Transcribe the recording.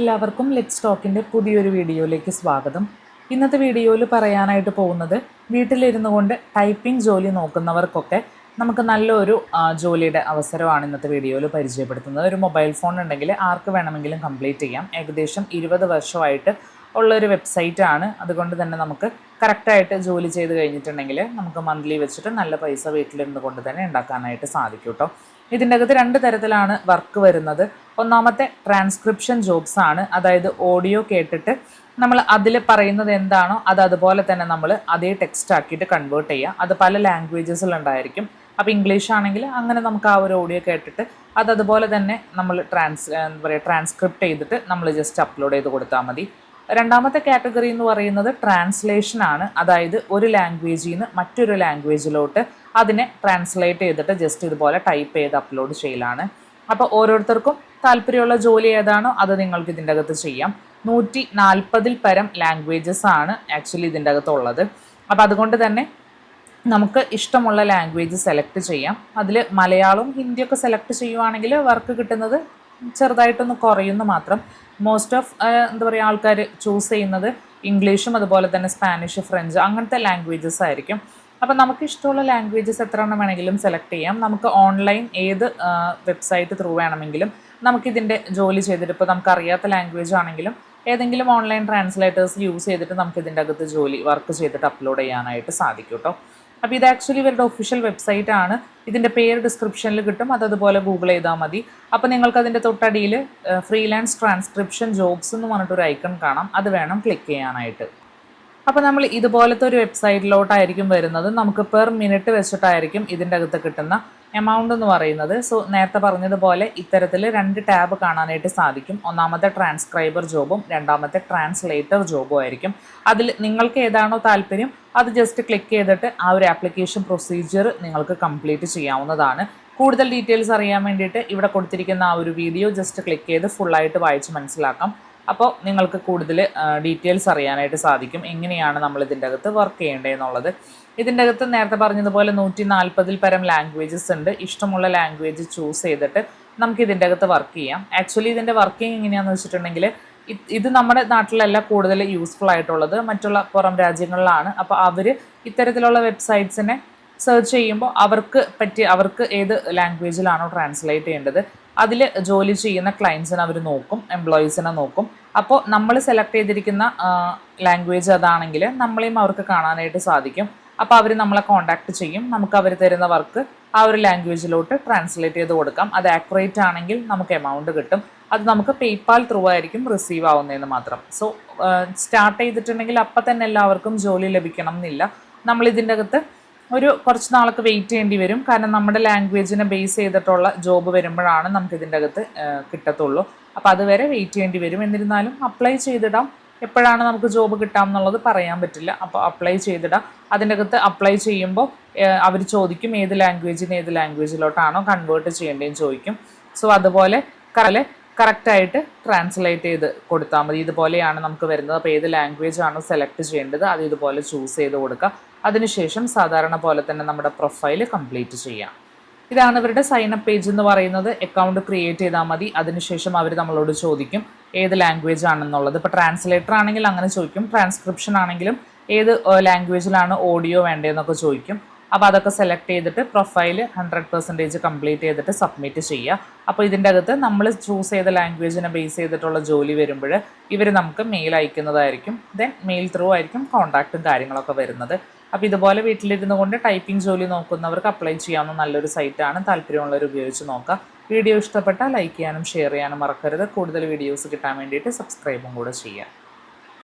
എല്ലാവർക്കും ലെറ്റ്സ് സ്റ്റോക്കിന്റെ പുതിയൊരു വീഡിയോയിലേക്ക് സ്വാഗതം. ഇന്നത്തെ വീഡിയോയിൽ പറയാനായിട്ട് പോകുന്നത് വീട്ടിലിരുന്നു കൊണ്ട് ടൈപ്പിംഗ് ജോലി നോക്കുന്നവർക്കൊക്കെ നമുക്ക് നല്ലൊരു ജോലിയുടെ അവസരമാണ് ഇന്നത്തെ വീഡിയോയിൽ പരിചയപ്പെടുത്തുന്നത്. ഒരു മൊബൈൽ ഫോൺ ഉണ്ടെങ്കിൽ ആർക്ക് വേണമെങ്കിലും കംപ്ലീറ്റ് ചെയ്യാം. ഏകദേശം ഇരുപത് വർഷമായിട്ട് ഉള്ളൊരു വെബ്സൈറ്റാണ് അതുകൊണ്ട് തന്നെ നമുക്ക് കറക്റ്റായിട്ട് ജോലി ചെയ്ത് കഴിഞ്ഞിട്ടുണ്ടെങ്കിൽ നമുക്ക് മന്ത്ലി വെച്ചിട്ട് നല്ല പൈസ വീട്ടിലിരുന്ന് കൊണ്ട് തന്നെ ഉണ്ടാക്കാനായിട്ട് സാധിക്കും കേട്ടോ ഇതിന്റെ അകത്ത് രണ്ട് തരത്തിലാണ് വർക്ക് വരുന്നത്. ഒന്നാമത്തെ ട്രാൻസ്ക്രിപ്ഷൻ ജോബ്സ് ആണ്. അതായത് ഓഡിയോ കേട്ടിട്ട് നമ്മൾ അതിൽ പറയുന്നത് എന്താണോ അത് അതുപോലെ തന്നെ നമ്മൾ അതേ ടെക്സ്റ്റ് ആക്കിയിട്ട് കൺവേർട്ട് ചെയ്യുക അത് പല ലാംഗ്വേജസിലുണ്ടായിരിക്കും അപ്പോൾ ഇംഗ്ലീഷ് ആണെങ്കിൽ അങ്ങനെ നമുക്ക് ആ ഒരു ഓഡിയോ കേട്ടിട്ട് അത് അതുപോലെ തന്നെ നമ്മൾ ട്രാൻസ് എന്താ പറയുക ട്രാൻസ്ക്രിപ്റ്റ് ചെയ്തിട്ട് നമ്മൾ ജസ്റ്റ് അപ്ലോഡ് ചെയ്ത് കൊടുത്താൽ മതി. രണ്ടാമത്തെ കാറ്റഗറി എന്ന് പറയുന്നത് ട്രാൻസ്ലേഷൻ ആണ്. അതായത് ഒരു ലാംഗ്വേജിൽ നിന്ന് മറ്റൊരു ലാംഗ്വേജിലോട്ട് അതിനെ ട്രാൻസ്ലേറ്റ് ചെയ്തിട്ട് ജസ്റ്റ് ഇതുപോലെ ടൈപ്പ് ചെയ്ത് അപ്ലോഡ് ചെയ്യലാണ്. അപ്പോൾ ഓരോരുത്തർക്കും താല്പര്യമുള്ള ജോലി ഏതാണോ അത് നിങ്ങൾക്ക് ഇതിന്റെ അകത്ത് ചെയ്യാം. നൂറ്റി നാൽപ്പതിൽ പരം ലാംഗ്വേജസ് ആണ് ആക്ച്വലി ഇതിന്റെ അകത്തുള്ളത്. അപ്പോൾ അതുകൊണ്ട് തന്നെ നമുക്ക് ഇഷ്ടമുള്ള ലാംഗ്വേജ് സെലക്ട് ചെയ്യാം. അതിൽ മലയാളവും ഹിന്ദിയൊക്കെ സെലക്ട് ചെയ്യുവാണെങ്കിൽ വർക്ക് കിട്ടുന്നത് ചെറുതായിട്ടൊന്ന് കുറയുന്നു മാത്രം. മോസ്റ്റ് ഓഫ് എന്താ പറയുക ആൾക്കാർ ചൂസ് ചെയ്യുന്നത് ഇംഗ്ലീഷും അതുപോലെ തന്നെ സ്പാനിഷ് ഫ്രഞ്ച് അങ്ങനത്തെ ലാംഗ്വേജസ് ആയിരിക്കും. അപ്പോൾ നമുക്ക് ഇഷ്ടമുള്ള ലാംഗ്വേജസ് എത്ര എണ്ണം വേണമെങ്കിലും സെലക്ട് ചെയ്യാം. നമുക്ക് ഓൺലൈൻ ഏത് വെബ്സൈറ്റ് ത്രൂ വേണമെങ്കിലും നമുക്കിതിന്റെ ജോലി ചെയ്തിട്ട് ഇപ്പോൾ നമുക്ക് അറിയാത്ത ലാംഗ്വേജ് ആണെങ്കിലും ഏതെങ്കിലും ഓൺലൈൻ ട്രാൻസ്ലേറ്റേഴ്സ് യൂസ് ചെയ്തിട്ട് നമുക്ക് ഇതിന്റെ അകത്ത് ജോലി വർക്ക് ചെയ്തിട്ട് അപ്ലോഡ് ചെയ്യാനായിട്ട് സാധിക്കും കേട്ടോ അപ്പോൾ ഇത് ആക്ച്വലി ഇവരുടെ ഒഫീഷ്യൽ വെബ്സൈറ്റ് ആണ്. ഇതിന്റെ പേര് ഡിസ്ക്രിപ്ഷനിൽ കിട്ടും. അതതുപോലെ ഗൂഗിൾ ചെയ്താൽ മതി. അപ്പോൾ നിങ്ങൾക്ക് അതിന്റെ തൊട്ടടിയിൽ ഫ്രീലാൻസ് ട്രാൻസ്ക്രിപ്ഷൻ ജോബ്സ് എന്ന് പറഞ്ഞിട്ടൊരു ഐക്കൺ കാണാം. അത് വേണം ക്ലിക്ക് ചെയ്യാനായിട്ട്. അപ്പോൾ നമ്മൾ ഇതുപോലത്തെ ഒരു വെബ്സൈറ്റിലോട്ടായിരിക്കും വരുന്നത്. നമുക്ക് പെർ മിനിറ്റ് വെച്ചിട്ടായിരിക്കും ഇതിന്റെ അകത്ത് കിട്ടുന്ന എമൗണ്ട് എന്ന് പറയുന്നത്. സോ നേരത്തെ പറഞ്ഞതുപോലെ ഇത്തരത്തിൽ രണ്ട് ടാബ് കാണാനായിട്ട് സാധിക്കും. ഒന്നാമത്തെ ട്രാൻസ്ക്രൈബർ ജോബും രണ്ടാമത്തെ ട്രാൻസ്ലേറ്റർ ജോബും ആയിരിക്കും. അതിൽ നിങ്ങൾക്ക് ഏതാണോ താല്പര്യം അത് ജസ്റ്റ് ക്ലിക്ക് ചെയ്തിട്ട് ആ ഒരു ആപ്ലിക്കേഷൻ പ്രൊസീജിയർ നിങ്ങൾക്ക് കംപ്ലീറ്റ് ചെയ്യാവുന്നതാണ്. കൂടുതൽ ഡീറ്റെയിൽസ് അറിയാൻ വേണ്ടിയിട്ട് ഇവിടെ കൊടുത്തിരിക്കുന്ന ആ ഒരു വീഡിയോ ജസ്റ്റ് ക്ലിക്ക് ചെയ്ത് ഫുള്ളായിട്ട് വായിച്ച് മനസ്സിലാക്കാം. അപ്പോൾ നിങ്ങൾക്ക് കൂടുതൽ ഡീറ്റെയിൽസ് അറിയാനായിട്ട് സാധിക്കും. എങ്ങനെയാണ് നമ്മൾ ഇതിന്റെ അകത്ത് വർക്ക് ചെയ്യേണ്ടതെന്നുള്ളത് ഇതിന്റെ അകത്ത് നേരത്തെ പറഞ്ഞതുപോലെ നൂറ്റി നാൽപ്പതിൽ പരം ലാംഗ്വേജസ് ഉണ്ട്. ഇഷ്ടമുള്ള ലാംഗ്വേജ് ചൂസ് ചെയ്തിട്ട് നമുക്ക് ഇതിന്റെ അകത്ത് വർക്ക് ചെയ്യാം. ആക്ച്വലി ഇതിന്റെ വർക്കിംഗ് എങ്ങനെയാണെന്ന് വെച്ചിട്ടുണ്ടെങ്കിൽ ഇത് നമ്മുടെ നാട്ടിലല്ല കൂടുതൽ യൂസ്ഫുൾ ആയിട്ടുള്ളത്. മറ്റുള്ള പുറം രാജ്യങ്ങളിലാണ്. അപ്പോൾ അവർ ഇത്തരത്തിലുള്ള വെബ്സൈറ്റ്സിനെ സെർച്ച് ചെയ്യുമ്പോൾ അവർക്ക് പറ്റിയ അവർക്ക് ഏത് ലാംഗ്വേജിലാണോ ട്രാൻസ്ലേറ്റ് ചെയ്യേണ്ടത്. അതിൽ ജോലി ചെയ്യുന്ന ക്ലയൻസിനെ അവർ നോക്കും എംപ്ലോയീസിനെ നോക്കും. അപ്പോൾ നമ്മൾ സെലക്ട് ചെയ്തിരിക്കുന്ന ലാംഗ്വേജ് അതാണെങ്കിൽ നമ്മളെയും അവർക്ക് കാണാനായിട്ട് സാധിക്കും. അപ്പോൾ അവർ നമ്മളെ കോൺടാക്ട് ചെയ്യും. നമുക്ക് അവർ തരുന്ന വർക്ക് ആ ഒരു ലാംഗ്വേജിലോട്ട് ട്രാൻസ്ലേറ്റ് ചെയ്ത് കൊടുക്കാം. അത് ആക്യുറേറ്റ് ആണെങ്കിൽ നമുക്ക് എമൗണ്ട് കിട്ടും. അത് നമുക്ക് പേയ്പാൽ ത്രൂ ആയിരിക്കും റിസീവ് ആവുന്നതെന്ന് മാത്രം. സോ സ്റ്റാർട്ട് ചെയ്തിട്ടുണ്ടെങ്കിൽ അപ്പം തന്നെ എല്ലാവർക്കും ജോലി ലഭിക്കണം എന്നില്ല നമ്മളിതിന്റെ അകത്ത് ഒരു കുറച്ച് നാളൊക്കെ വെയിറ്റ് ചെയ്യേണ്ടി വരും. കാരണം നമ്മുടെ ലാംഗ്വേജിനെ ബേസ് ചെയ്തിട്ടുള്ള ജോബ് വരുമ്പോഴാണ് നമുക്ക് ഇതിന്റെ അകത്ത് കിട്ടത്തുള്ളൂ. അപ്പോൾ അതുവരെ വെയിറ്റ് ചെയ്യേണ്ടി വരും. എന്നിരുന്നാലും അപ്ലൈ ചെയ്തിടാം. എപ്പോഴാണ് നമുക്ക് ജോബ് കിട്ടാം എന്നുള്ളത് പറയാൻ പറ്റില്ല. അപ്പോൾ അപ്ലൈ ചെയ്തിടാം. അതിന്റെ അകത്ത് അപ്ലൈ ചെയ്യുമ്പോൾ അവർ ചോദിക്കും ഏത് ലാംഗ്വേജിന് ഏത് ലാംഗ്വേജിലോട്ടാണോ കൺവേർട്ട് ചെയ്യേണ്ടതെന്ന് ചോദിക്കും. സോ അതുപോലെ കറലെ കറക്റ്റായിട്ട് ട്രാൻസ്ലേറ്റ് ചെയ്ത് കൊടുത്താൽ മതി. ഇതുപോലെയാണ് നമുക്ക് വരുന്നത്. അപ്പോൾ ഏത് ലാംഗ്വേജ് ആണോ സെലക്ട് ചെയ്യേണ്ടത് അത് ഇതുപോലെ ചൂസ് ചെയ്ത് കൊടുക്കുക. അതിനുശേഷം സാധാരണ പോലെ തന്നെ നമ്മുടെ പ്രൊഫൈൽ കംപ്ലീറ്റ് ചെയ്യാം. ഇതാണ് ഇവരുടെ സൈൻ അപ്പ് പേജ് എന്ന് പറയുന്നത്. അക്കൗണ്ട് ക്രിയേറ്റ് ചെയ്താൽ മതി. അതിനുശേഷം അവർ നമ്മളോട് ചോദിക്കും ഏത് ലാംഗ്വേജ് ആണെന്നുള്ളത്. ഇപ്പോൾ ട്രാൻസ്ലേറ്റർ ആണെങ്കിൽ അങ്ങനെ ചോദിക്കും. ട്രാൻസ്ക്രിപ്ഷൻ ആണെങ്കിലും ഏത് ലാംഗ്വേജിലാണ് ഓഡിയോ വേണ്ടതെന്നൊക്കെ ചോദിക്കും. അപ്പോൾ അതൊക്കെ സെലക്ട് ചെയ്തിട്ട് പ്രൊഫൈൽ ഹൺഡ്രഡ് പെർസെന്റേജ് കംപ്ലീറ്റ് ചെയ്തിട്ട് സബ്മിറ്റ് ചെയ്യുക. അപ്പോൾ ഇതിന്റെ അകത്ത് നമ്മൾ ചൂസ് ചെയ്ത ലാംഗ്വേജിനെ ബേസ് ചെയ്തിട്ടുള്ള ജോലി വരുമ്പോൾ ഇവർ നമുക്ക് മെയിൽ അയക്കുന്നതായിരിക്കും. ദെൻ മെയിൽ ത്രൂ ആയിരിക്കും കോൺടാക്റ്റും കാര്യങ്ങളൊക്കെ വരുന്നത്. അപ്പോൾ ഇതുപോലെ വീട്ടിലിരുന്നു കൊണ്ട് ടൈപ്പിംഗ് ജോലി നോക്കുന്നവർക്ക് അപ്ലൈ ചെയ്യാവുന്ന നല്ലൊരു സൈറ്റാണ് താല്പര്യമുള്ളവർ ഉപയോഗിച്ച് നോക്കുക. വീഡിയോ ഇഷ്ടപ്പെട്ടാൽ ലൈക്ക് ചെയ്യാനും ഷെയർ ചെയ്യാനും മറക്കരുത്. കൂടുതൽ വീഡിയോസ് കിട്ടാൻ വേണ്ടിയിട്ട് സബ്സ്ക്രൈബും കൂടെ ചെയ്യുക.